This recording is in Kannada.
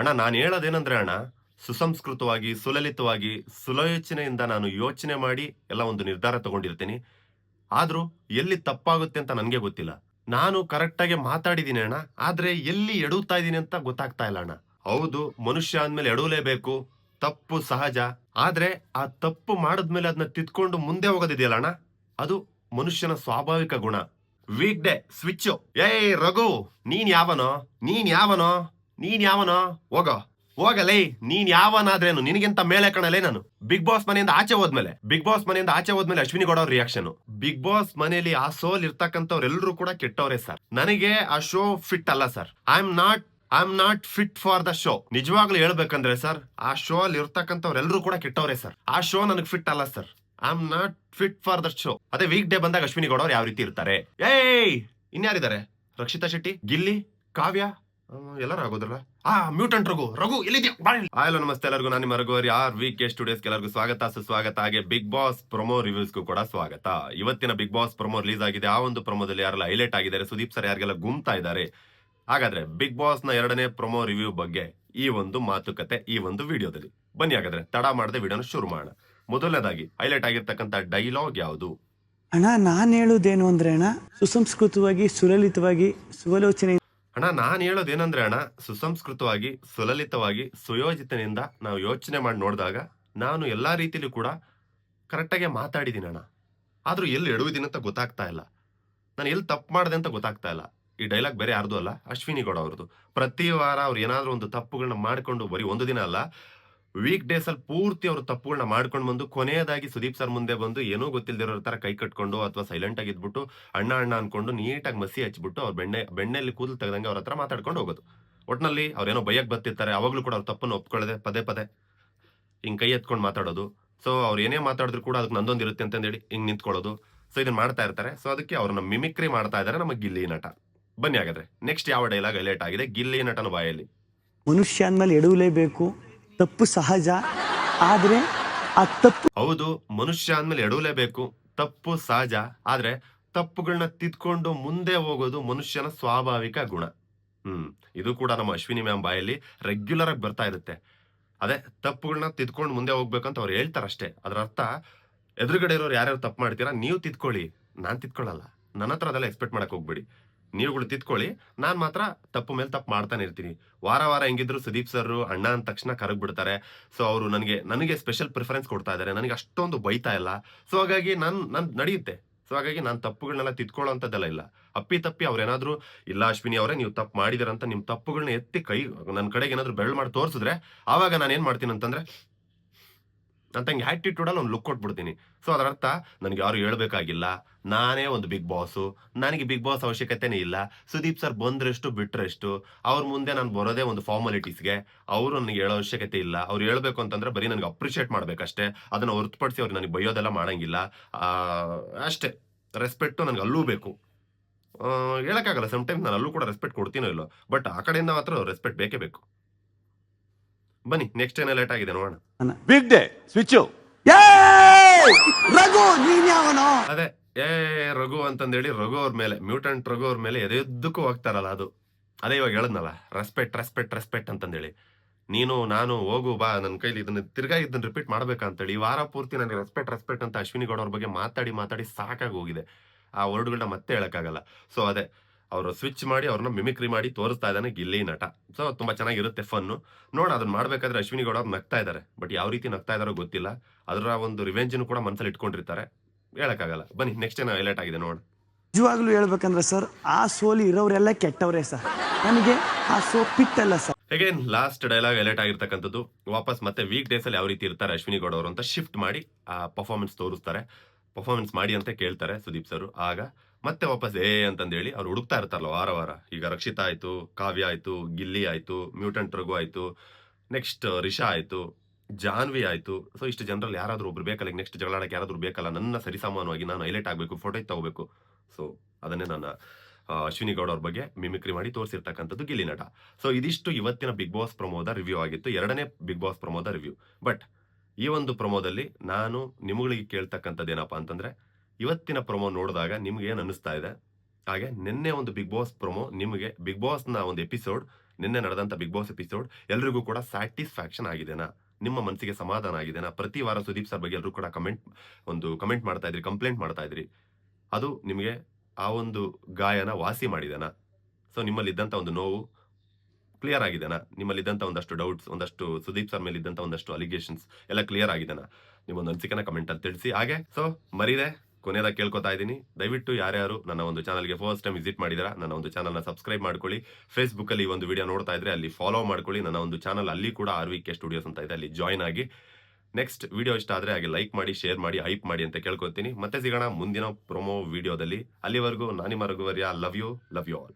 ಅಣ್ಣ, ನಾನು ಹೇಳೋದೇನಂದ್ರೆ ಅಣ್ಣ, ಸುಸಂಸ್ಕೃತವಾಗಿ, ಸುಲಲಿತವಾಗಿ ಸುಲಯೋಚನೆಯಿಂದ ನಾನು ಯೋಚನೆ ಮಾಡಿ ಎಲ್ಲ ಒಂದು ನಿರ್ಧಾರ ತಗೊಂಡಿರ್ತೀನಿ. ಆದರೂ ಎಲ್ಲಿ ತಪ್ಪಾಗುತ್ತೆ ಅಂತ ನನಗೆ ಗೊತ್ತಿಲ್ಲ. ನಾನು ಕರೆಕ್ಟಾಗಿ ಮಾತಾಡಿದ್ದೀನಿ ಅಣ್ಣ, ಆದ್ರೆ ಎಲ್ಲಿ ಎಡುತ್ತಾ ಇದ್ದೀನಿ ಅಂತ ಗೊತ್ತಾಗ್ತಾ ಇಲ್ಲ ಅಣ್ಣ. ಹೌದು, ಮನುಷ್ಯ ಅಂದ್ಮೇಲೆ ಎಡವಲೇಬೇಕು ತಪ್ಪು ಸಹಜ, ಆದ್ರೆ ಆ ತಪ್ಪು ಮಾಡಿದ್ಮೇಲೆ ಅದನ್ನ ತಿದ್ಕೊಂಡು ಮುಂದೆ ಹೋಗೋದಿದೆಯಲ್ಲ ಅಣ್ಣ? ಅದು ಮನುಷ್ಯನ ಸ್ವಾಭಾವಿಕ ಗುಣ. ವೀಕ್ ಡೇ ಸ್ವಿಚ್ ಏಯ್ ರಘು, ನೀನ್ ಯಾವನೋ? ನೀನ್ ಯಾವನೋ? ನೀನ್ ಯಾವನೋ? ಹೋಗೋ. ಹೋಗಲೇ, ನೀನ್ ಯಾವನಾದ್ರೇನು? ನಿನಗಿಂತ ಮೇಲೆ ಕಣಲೇ ನಾನು. ಬಿಗ್ ಬಾಸ್ ಮನೆಯಿಂದ ಆಚೆ ಹೋದ್ಮೇಲೆ ಬಿಗ್ ಬಾಸ್ ಮನೆಯಿಂದ ಆಚೆ ಹೋದ್ಮೇಲೆ ಅಶ್ವಿನಿ ಗೌಡ ಅವ್ರ ರಿಯಾಕ್ಷನ್ ಬಿಗ್ ಬಾಸ್ ಮನೆಯಲ್ಲಿ ಆ ಸೋಲ್ ಇರ್ತಕ್ಕಂಥವ್ರೆಲ್ಲರೂ ಕೂಡ ಕೆಟ್ಟವ್ರೆ ಸರ್ ನನಗೆ ಆ ಶೋ ಫಿಟ್ ಅಲ್ಲ sir I am not I am not fit for the show ನಿಜವಾಗ್ಲೂ ಹೇಳ್ಬೇಕಂದ್ರೆ ಸರ್ ಆ ಶೋ ಅಲ್ಲಿ ಇರ್ತಕ್ಕಂಥವ್ರೆಲ್ಲರೂ ಕೂಡ ಕೆಟ್ಟವ್ರೆ ಸರ್ ಆ ಶೋ ನನಗೆ ಫಿಟ್ ಅಲ್ಲ sir I am not fit for the show ಅದೇ ವೀಕ್ ಡೇ ಬಂದಾಗ ಅಶ್ವಿನಿ ಗೌಡ ಯಾವ ರೀತಿ ಇರ್ತಾರೆ? ಏಯ್, ಇನ್ಯಾರಿದ್ದಾರೆ? ರಕ್ಷಿತಾ ಶೆಟ್ಟಿ, ಗಿಲ್ಲಿ, ಕಾವ್ಯ? ಎಲ್ಲರೂ ಆಗೋದ್ರಲ್ಲ? ಆ ಮ್ಯೂಟೆಂಟ್ ರಘು ರಘು, ಎಲ್ಲಿದ್ಯಾ? ಹಲೋ ನಮಸ್ತೆ, ಎಲ್ಲರಿಗೂ. ನಾನು ನಿಮ್ಮ ರಘು ಅವ್ರಿ ಆರ್ ವಿ ಕೆ ಸ್ಟುಡಿಯೋಸ್ ಎಲ್ಲರಿಗೂ ಸ್ವಾಗತ. ಸುಸ್ವಾಗತ. ಹಾಗೆ ಬಿಗ್ ಬಾಸ್ ಪ್ರೊಮೋ ರಿವ್ಯೂಸ್ಗೂ ಕೂಡ ಸ್ವಾಗತ. ಇವತ್ತಿನ ಬಿಗ್ ಬಾಸ್ ಪ್ರೊಮೋ ರಿಲೀಸ್ ಆಗಿದೆ. ಆ ಒಂದು ಪ್ರೊಮೋದಲ್ಲಿ ಯಾರೆಲ್ಲ ಹೈಲೈಟ್ ಆಗಿದ್ದಾರೆ? ಸುದೀಪ್ ಸರ್ ಯಾರಿಗೆಲ್ಲ ಗುಮ್ತಾ ಇದ್ದಾರೆ? ಹಾಗಾದ್ರೆ ಬಿಗ್ ಬಾಸ್ನ ಎರಡನೇ ಪ್ರೊಮೋ ರಿವ್ಯೂ ಬಗ್ಗೆ ಈ ಒಂದು ಮಾತುಕತೆ, ಈ ಒಂದು ವಿಡಿಯೋದಲ್ಲಿ. ಬನ್ನಿ ಹಾಗಾದ್ರೆ, ತಡ ಮಾಡದೆ ವಿಡಿಯೋನ ಶುರು ಮಾಡೋಣ. ಮೊದಲನೇದಾಗಿ ಹೈಲೈಟ್ ಆಗಿರ್ತಕ್ಕಂಥ ಡೈಲಾಗ್ ಯಾವುದು? ಅಣ್ಣ, ನಾನು ಹೇಳುವುದೇನು ಅಂದ್ರೆ ಅಣ್ಣ, ಸುಸಂಸ್ಕೃತವಾಗಿ, ಸುಲಲಿತವಾಗಿ ಸುವಲೋಚನೆ ಅಣ್ಣ, ನಾನು ಹೇಳೋದೇನಂದ್ರೆ ಅಣ್ಣ, ಸುಸಂಸ್ಕೃತವಾಗಿ, ಸುಲಲಿತವಾಗಿ, ಸುಯೋಜಿತನಿಂದ ನಾವು ಯೋಚನೆ ಮಾಡಿ ನೋಡಿದಾಗ ನಾನು ಎಲ್ಲಾ ರೀತಿಯಲ್ಲೂ ಕೂಡ ಕರೆಕ್ಟಾಗಿ ಮಾತಾಡಿದ್ದೀನಿ ಅಣ್ಣ. ಆದರೂ ಎಲ್ಲಿ ಎಡುವುದಿನ ಅಂತ ಗೊತ್ತಾಗ್ತಾ ಇಲ್ಲ. ನಾನು ಎಲ್ಲಿ ತಪ್ಪು ಮಾಡಿದೆ ಅಂತ ಗೊತ್ತಾಗ್ತಾ ಇಲ್ಲ. ಈ ಡೈಲಾಗ್ ಬೇರೆ ಯಾರ್ದು ಅಲ್ಲ, ಅಶ್ವಿನಿ ಗೌಡ ಅವ್ರದ್ದು. ಪ್ರತಿ ವಾರ ಅವ್ರು ಏನಾದರೂ ಒಂದು ತಪ್ಪುಗಳನ್ನ ಮಾಡ್ಕೊಂಡು ಬರೀ ಒಂದು ದಿನ ಅಲ್ಲ ವೀಕ್ ಡೇಸ್ ಅಲ್ಲಿ ಪೂರ್ತಿ ಅವರು ತಪ್ಪುಗಳನ್ನ ಮಾಡ್ಕೊಂಡು ಬಂದು, ಕೊನೆಯದಾಗಿ ಸುದೀಪ್ ಸರ್ ಮುಂದೆ ಬಂದು ಏನೂ ಗೊತ್ತಿಲ್ದಿರೋ ತರ ಕೈ ಕಟ್ಕೊಂಡು ಅಥವಾ ಸೈಲೆಂಟ್ ಆಗಿ ಇದ್ಬಿಟ್ಟು ಅಣ್ಣ ಅಣ್ಣ ಅನ್ಕೊಂಡು ನೀಟಾಗಿ ಮಸಿ ಹಚ್ಬಿಟ್ಟು ಅವ್ರ ಬೆಣ್ಣೆ, ಬೆಣ್ಣೆಯಲ್ಲಿ ಕೂದಲು ತೆಗೆದಂಗೆ ಅವ್ರ ಹತ್ರ ಮಾತಾಡ್ಕೊಂಡು ಹೋಗೋದು. ಒಟ್ನಲ್ಲಿ ಅವ್ರೇನೋ ಬೈಯಕ್ ಬರ್ತಿರ್ತಾರೆ ಅವಾಗ್ಲೂ ಕೂಡ ಅವ್ರ ತಪ್ಪನ್ನು ಒಪ್ಕೊಳ್ಳದೆ ಪದೇ ಪದೇ ಹಿಂಗ್ ಕೈ ಎತ್ಕೊಂಡು ಮಾತಾಡೋದು. ಸೊ ಅವ್ರು ಏನೇ ಮಾತಾಡಿದ್ರು ಕೂಡ ಅದಕ್ಕೆ ನಂದೊಂದು ಇರುತ್ತೆ ಅಂತಂದೇಳಿ ಹಿಂಗ್ ನಿಂತ್ಕೊಳ್ಳೋದು. ಸೊ ಇದನ್ನ ಮಾಡ್ತಾ ಇರ್ತಾರೆ. ಸೊ ಅದಕ್ಕೆ ಅವ್ರನ್ನ ಮಿಮಿಕ್ರಿ ಮಾಡ್ತಾ ಇದ್ದಾರೆ ನಮ್ಮ ಗಿಲ್ಲಿ ನಟ. ಬನ್ನಿ ಹಾಗಾದ್ರೆ ನೆಕ್ಸ್ಟ್ ಯಾವ ಡೈಲಾಗ್ ಹೈಲೈಟ್ ಆಗಿದೆ ಗಿಲ್ಲಿ ನಟನ ಬಾಯಲ್ಲಿ? ಮನುಷ್ಯ ಅಂದ್ಮೇಲೆ ಎಡವಲೇಬೇಕು ತಪ್ಪು ಸಹಜ, ಆದ್ರೆ ಆ ತಪ್ಪು ಹೌದು, ಮನುಷ್ಯ ಅಂದ್ಮೇಲೆ ಎಡವಲೇಬೇಕು. ತಪ್ಪು ಸಹಜ, ಆದ್ರೆ ತಪ್ಪುಗಳನ್ನ ತಿದ್ಕೊಂಡು ಮುಂದೆ ಹೋಗೋದು ಮನುಷ್ಯನ ಸ್ವಾಭಾವಿಕ ಗುಣ. ಹ್ಮ್, ಇದು ಕೂಡ ನಮ್ಮ ಅಶ್ವಿನಿ ಮ್ಯಾಮ್ ಬಾಯಲ್ಲಿ ರೆಗ್ಯುಲರ್ ಆಗಿ ಬರ್ತಾ ಇರುತ್ತೆ. ಅದೇ ತಪ್ಪುಗಳನ್ನ ತಿದ್ಕೊಂಡು ಮುಂದೆ ಹೋಗ್ಬೇಕಂತ ಅವ್ರು ಹೇಳ್ತಾರಷ್ಟೇ ಅದ್ರ ಅರ್ಥ, ಎದುರುಗಡೆ ಇರೋರು ಯಾರ್ಯಾರು ತಪ್ಪು ಮಾಡ್ತೀರಾ, ನೀವು ತಿದ್ಕೊಳ್ಳಿ. ನಾನ್ ತಿದ್ಕೊಳ್ಳಲ್ಲ. ನನ್ನ ಹತ್ರ ಅದೆಲ್ಲ ಎಕ್ಸ್ಪೆಕ್ಟ್ ಮಾಡಕ್ ಹೋಗ್ಬೇಡಿ. ನೀವುಗಳು ತಿದ್ಕೊಳ್ಳಿ ನಾನು ಮಾತ್ರ ತಪ್ಪು ಮೇಲೆ ತಪ್ಪು ಮಾಡ್ತಾನೆ ಇರ್ತೀನಿ. ವಾರ ವಾರ ಹೆಂಗಿದ್ರು ಸುದೀಪ್ ಸರ್ ಅಣ್ಣ ಅಂದ ತಕ್ಷಣ ಕರಗ್ ಬಿಡ್ತಾರೆ ಸೊ ಅವರು ನನಗೆ ನನಗೆ ಸ್ಪೆಷಲ್ ಪ್ರಿಫರೆನ್ಸ್ ಕೊಡ್ತಾ ಇದ್ದಾರೆ ನನಗೆ ಅಷ್ಟೊಂದು ಬೈತಾ ಇಲ್ಲ. ಸೊ ಹಾಗಾಗಿ ನಾನು, ನನ್ ನಡೆಯುತ್ತೆ. ಸೊ ಹಾಗಾಗಿ ನಾನು ತಪ್ಪುಗಳನ್ನೆಲ್ಲ ತಿದ್ಕೊಳ್ಳೋಂಥದ್ದೆಲ್ಲ ಇಲ್ಲ. ಅಪ್ಪಿ ತಪ್ಪಿ ಅವ್ರೇನಾದ್ರೂ ಇಲ್ಲ ಅಶ್ವಿನಿ ಅವರೇ, ನೀವು ತಪ್ಪು ಮಾಡಿದಿರಂತ ನಿಮ್ಮ ತಪ್ಪುಗಳನ್ನ ಎತ್ತಿ ಕೈ ನನ್ನ ಕಡೆಗೆ ಏನಾದರೂ ಬೆರಳು ಮಾಡಿ ತೋರಿಸಿದ್ರೆ, ಆವಾಗ ನಾನು ಏನು ಮಾಡ್ತೀನಿ ಅಂತಂದ್ರೆ ಅಂತ ಹಂಗೆ ಆ್ಯಟಿಟ್ಯೂಡಲ್ಲಿ ಒಂದು ಲುಕ್ ಕೊಟ್ಬಿಡ್ತೀನಿ. ಸೊ ಅದರ ಅರ್ಥ, ನನಗೆ ಯಾರು ಹೇಳಬೇಕಾಗಿಲ್ಲ. ನಾನೇ ಒಂದು ಬಿಗ್ ಬಾಸು ನನಗೆ ಬಿಗ್ ಬಾಸ್ ಅವಶ್ಯಕತೆನೇ ಇಲ್ಲ. ಸುದೀಪ್ ಸರ್ ಬಂದ್ರೆಷ್ಟು ಬಿಟ್ಟರೆಷ್ಟು ಅವ್ರ ಮುಂದೆ ನಾನು ಬರೋದೇ ಒಂದು ಫಾರ್ಮಾಲಿಟೀಸ್ಗೆ ಅವರು ನನಗೆ ಹೇಳೋ ಅವಶ್ಯಕತೆ ಇಲ್ಲ. ಅವ್ರು ಹೇಳಬೇಕು ಅಂತಂದ್ರೆ ಬರೀ ನನಗೆ ಅಪ್ರಿಷಿಯೇಟ್ ಮಾಡಬೇಕಷ್ಟೇ. ಅದನ್ನು ಹೊರತುಪಡಿಸಿ ಅವ್ರು ನನಗೆ ಬಯ್ಯೋದೆಲ್ಲ ಮಾಡೋಂಗಿಲ್ಲ. ಅಷ್ಟೇ. ರೆಸ್ಪೆಕ್ಟು ನನಗೆ ಅಲ್ಲೂ ಬೇಕು. ಹೇಳೋಕ್ಕಾಗಲ್ಲ. ಸಮ್ ಟೈಮ್ ನಾನು ಅಲ್ಲೂ ಕೂಡ ರೆಸ್ಪೆಕ್ಟ್ ಕೊಡ್ತೀನೋ ಇಲ್ಲೋ. ಬಟ್ ಆ ಕಡೆಯಿಂದ ಮಾತ್ರ ರೆಸ್ಪೆಕ್ಟ್ ಬೇಕೇ ಬೇಕು. ಬನ್ನಿ ನೆಕ್ಸ್ಟ್ ಏನೇ ಲೇಟ್ ಆಗಿದೆ ನೋಡೋಣ. Big day switch! ರಘು ನೀನ್ ಯಾವನೋ ಅದೇ ಏ ರಘು ಅಂತಂದೇಳಿ ರಘು ಅವ್ರ ಮೇಲೆ ಮ್ಯೂಟೆಂಟ್ ರಘು ಅವ್ರ ಮೇಲೆ ಎದೆದ್ದಕ್ಕೂ ಹೋಗ್ತಾರಲ್ಲ ಅದು. ಅದೇ ಇವಾಗ ಹೇಳದ್ನಲ್ಲ ರೆಸ್ಪೆಕ್ಟ್ ರೆಸ್ಪೆಕ್ಟ್ ರೆಸ್ಪೆಕ್ಟ್ ಅಂತಂದೇಳಿ. ನೀನು ನಾನು ಹೋಗು ಬಾ ನನ್ನ ಕೈಲಿ ಇದನ್ನ ತಿರ್ಗಾ ಇದನ್ನ ರಿಪೀಟ್ ಮಾಡ್ಬೇಕಂತೇಳಿ ಈ ವಾರ ಪೂರ್ತಿ ನನಗೆ ರೆಸ್ಪೆಕ್ಟ್ ರೆಸ್ಪೆಕ್ಟ್ ಅಂತ ಅಶ್ವಿನಿ ಗೌಡ ಅವ್ರ ಬಗ್ಗೆ ಮಾತಾಡಿ ಮಾತಾಡಿ ಸಾಕಾಗಿ ಹೋಗಿದೆ. ಆ ವರ್ಡ್ಗಳನ್ನ ಮತ್ತೆ ಹೇಳಕ್ಕಾಗಲ್ಲ. ಸೊ ಅದೇ ಅವರು ಸ್ವಿಚ್ ಮಾಡಿ ಅವ್ರನ್ನ ಮಿಮಿಕ್ರಿ ಮಾಡಿ ತೋರಿಸ್ತಾ ಇದ್ದಾನೆ ಗಿಲ್ಲಿ ನಟ. ಸೊ ತುಂಬಾ ಚೆನ್ನಾಗಿರುತ್ತೆ ಫನ್ನು ನೋಡ ಅದನ್ನ ಮಾಡ್ಬೇಕಾದ್ರೆ ಅಶ್ವಿನಿ ಗೌಡ ಅವ್ರು ನಗ್ತಾ ಇದ್ದಾರೆ ಬಟ್ ಯಾವ ರೀತಿ ನಗ್ತಾ ಇದಾರೋ ಗೊತ್ತಿಲ್ಲ. ಅದರ ಒಂದು ರಿವೆಂಜ್ ಕೂಡ ಮನಸ್ಸಲ್ಲಿ ಇಟ್ಕೊಂಡಿರ್ತಾರೆ. ಹೇಳಕ್ಕಾಗಲ್ಲ. ಬನ್ನಿ ನೆಕ್ಸ್ಟ್ ಏನೋ ಹೈಲೈಟ್ ಆಗಿದೆ ನೋಡ. ನಿಜವಾಗ್ಲೂ ಹೇಳ್ಬೇಕಂದ್ರೆ ಸರ್ ಆ ಸೋಲಿ ಇರೋರೆಲ್ಲ ಕೆಟ್ಟವ್ರೆ ಸರ್ ನನಗೆ ಆ show ಪಿಟ್ಟಲ್ಲ sir again last dialogue highlight ಆಗಿರ್ತಕ್ಕಂಥದ್ದು. ವಾಪಸ್ ಮತ್ತೆ ವೀಕ್ ಡೇಸ್ ಅಲ್ಲಿ ಯಾವ ರೀತಿ ಇರ್ತಾರೆ ಅಶ್ವಿನಿ ಗೌಡ ಅವರು ಅಂತ ಶಿಫ್ಟ್ ಮಾಡಿ ಆ ಪರ್ಫಾರ್ಮೆನ್ಸ್ ತೋರಿಸ್ತಾರೆ. ಪರ್ಫಾರ್ಮೆನ್ಸ್ ಮಾಡಿ ಅಂತ ಕೇಳ್ತಾರೆ ಸುದೀಪ್ ಸರ್ ಆಗ ಮತ್ತೆ ವಾಪಸ್, ಏ, ಅಂತಂದೇಳಿ ಅವ್ರು ಹುಡುಕ್ತಾ ಇರ್ತಾರಲ್ಲ ವಾರ ವಾರ. ಈಗ ರಕ್ಷಿತಾ ಆಯಿತು, ಕಾವ್ಯ ಆಯಿತು, ಗಿಲ್ಲಿ ಆಯಿತು, ಮ್ಯೂಟೆಂಟ್ ರಘು ಆಯಿತು, ನೆಕ್ಸ್ಟ್ ರಿಷಾ ಆಯಿತು, ಜಾನ್ವಿ ಆಯಿತು. ಸೊ ಇಷ್ಟು ಜನರಲ್ಲಿ ಯಾರಾದರೂ ಒಬ್ರು ಬೇಕಲ್ಲ ನೆಕ್ಸ್ಟ್ ಜಗಳಾಡಕ್ಕೆ ಯಾರಾದರೂ ಬೇಕಲ್ಲ, ನನ್ನ ಸರಿಸಾಮಾನವಾಗಿ ನಾನು ಹೈಲೈಟ್ ಆಗಬೇಕು ಫೋಟೋ ತಗೋಬೇಕು. ಸೊ ಅದನ್ನೇ ನನ್ನ ಅಶ್ವಿನಿ ಗೌಡ ಅವ್ರ ಬಗ್ಗೆ ಮಿಮಿಕ್ರಿ ಮಾಡಿ ತೋರಿಸಿರ್ತಕ್ಕಂಥದ್ದು ಗಿಲ್ಲಿ ನಟ. ಸೊ ಇದಿಷ್ಟು ಇವತ್ತಿನ ಬಿಗ್ ಬಾಸ್ ಪ್ರಮೋದ ರಿವ್ಯೂ ಆಗಿತ್ತು, ಎರಡನೇ ಬಿಗ್ ಬಾಸ್ ಪ್ರಮೋದ ರಿವ್ಯೂ ಬಟ್ ಈ ಒಂದು ಪ್ರಮೋದಲ್ಲಿ ನಾನು ನಿಮಗಳಿಗೆ ಕೇಳ್ತಕ್ಕಂಥದ್ದು ಏನಪ್ಪಾ ಅಂತಂದ್ರೆ ಇವತ್ತಿನ ಪ್ರೊಮೋ ನೋಡಿದಾಗ ನಿಮ್ಗೆ ಏನ್ ಅನಿಸ್ತಾ ಇದೆ? ಹಾಗೆ ನಿನ್ನೆ ಒಂದು ಬಿಗ್ ಬಾಸ್ ಪ್ರೊಮೋ, ನಿಮಗೆ ಬಿಗ್ ಬಾಸ್ನ ಒಂದು ಎಪಿಸೋಡ್, ನಿನ್ನೆ ನಡೆದಂಥ ಬಿಗ್ ಬಾಸ್ ಎಪಿಸೋಡ್ ಎಲ್ರಿಗೂ ಕೂಡ ಸ್ಯಾಟಿಸ್ಫ್ಯಾಕ್ಷನ್ ಆಗಿದೆನಾ? ನಿಮ್ಮ ಮನಸ್ಸಿಗೆ ಸಮಾಧಾನ ಆಗಿದೆನಾ? ಪ್ರತಿ ವಾರ ಸುದೀಪ್ ಸರ್ ಬಗ್ಗೆ ಎಲ್ಲರೂ ಕೂಡ ಕಮೆಂಟ್, ಒಂದು ಕಮೆಂಟ್ ಮಾಡ್ತಾ ಇದ್ರಿ, ಕಂಪ್ಲೇಂಟ್ ಮಾಡ್ತಾ ಇದ್ರಿ. ಅದು ನಿಮಗೆ ಆ ಒಂದು ಗಾಯನ ವಾಸಿ ಮಾಡಿದೆನಾ? ಸೊ ನಿಮ್ಮಲ್ಲಿದ್ದಂಥ ಒಂದು ನೋವು ಕ್ಲಿಯರ್ ಆಗಿದೆನಾ? ನಿಮ್ಮಲ್ಲಿದ್ದಂಥ ಒಂದಷ್ಟು ಡೌಟ್ಸ್ ಒಂದಷ್ಟು ಸುದೀಪ್ ಸರ್ ಮೇಲೆ ಇದ್ದಂಥ ಒಂದಷ್ಟು ಅಲಿಗೇಷನ್ಸ್ ಎಲ್ಲ ಕ್ಲಿಯರ್ ಆಗಿದೆನಾ? ನಿಮ್ಮೊಂದು ಅನಿಸಿಕೆನ ಕಮೆಂಟಲ್ಲಿ ತಿಳಿಸಿ. ಹಾಗೆ ಸೊ ಮರಿದೆ ಕೊನೆಯದಾಗಿ ಕೇಳ್ಕೊತಾ ಇದ್ದೀನಿ. ದಯವಿಟ್ಟು ಯಾರ್ಯಾರು ನನ್ನ ಒಂದು ಚಾನಲ್ಗೆ ಫಸ್ಟ್ ಟೈಮ್ ವಿಸಿಟ್ ಮಾಡಿದ್ರ, ನನ್ನ ಒಂದು ಚಾನಲ್ನ ಸಬ್ಸ್ಕ್ರೈಬ್ ಮಾಡ್ಕೊಳ್ಳಿ. ಫೇಸ್ಬುಕ್ಕಲ್ಲಿ ಒಂದು ವಿಡಿಯೋ ನೋಡ್ತಾ ಇದ್ರೆ ಅಲ್ಲಿ ಫಾಲೋ ಮಾಡ್ಕೊಳ್ಳಿ. ನನ್ನ ಒಂದು ಚಾನಲ್ ಅಲ್ಲಿ ಕೂಡ ಆರ್ ವಿ ಕೆ ಸ್ಟುಡಿಯೋಸ್ ಅಂತ ಇದೆ, ಅಲ್ಲಿ ಜಾಯ್ನ್ ಆಗಿ. ನೆಕ್ಸ್ಟ್ ವಿಡಿಯೋ ಇಷ್ಟ ಆದರೆ ಹಾಗೆ ಲೈಕ್ ಮಾಡಿ ಶೇರ್ ಮಾಡಿ ಹೈಪ್ ಮಾಡಿ ಅಂತ ಕೇಳ್ಕೊತೀನಿ. ಮತ್ತೆ ಸಿಗೋಣ ಮುಂದಿನ ಪ್ರೊಮೋ ವಿಡಿಯೋದಲ್ಲಿ ಅಲ್ಲಿವರೆಗೂ ನಾನಿಮ ರಘುವರ್ಯ love you love you all